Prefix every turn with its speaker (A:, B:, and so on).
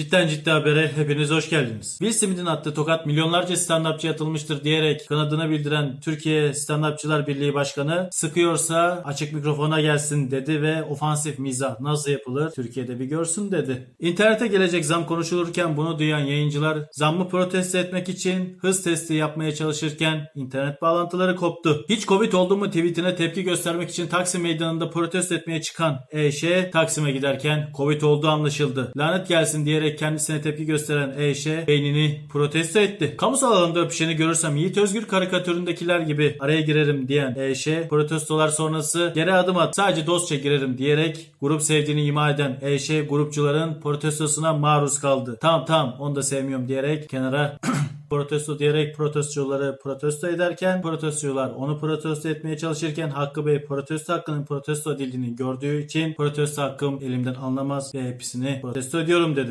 A: Cidden ciddi habere hepiniz hoş geldiniz. Will Smith'in attığı tokat milyonlarca stand-upçıya atılmıştır diyerek kanadını bildiren Türkiye Stand-Upçılar Birliği Başkanı sıkıyorsa açık mikrofona gelsin dedi ve ofansif mizah nasıl yapılır Türkiye'de bir görsün dedi. İnternete gelecek zam konuşulurken bunu duyan yayıncılar zammı protesto etmek için hız testi yapmaya çalışırken internet bağlantıları koptu. Hiç Covid oldu mu tweetine tepki göstermek için Taksim Meydanı'nda protesto etmeye çıkan EŞ Taksim'e giderken Covid olduğu anlaşıldı. Lanet gelsin diyerek kendisine tepki gösteren EŞ beynini protesto etti. Kamusal alanda öpüşeni görürsem Yiğit Özgür karikatüründekiler gibi araya girerim diyen EŞ protestolar sonrası geri adım at sadece dostça girerim diyerek grup sevdiğini ima eden EŞ grupçuların protestosuna maruz kaldı. Tamam tamam onu da sevmiyorum diyerek kenara protesto diyerek protestocuları protesto ederken protestocular onu protesto etmeye çalışırken Hakkı Bey protesto hakkının protesto edildiğini gördüğü için protesto hakkım elimden alınamaz ve hepsini protesto ediyorum dedi.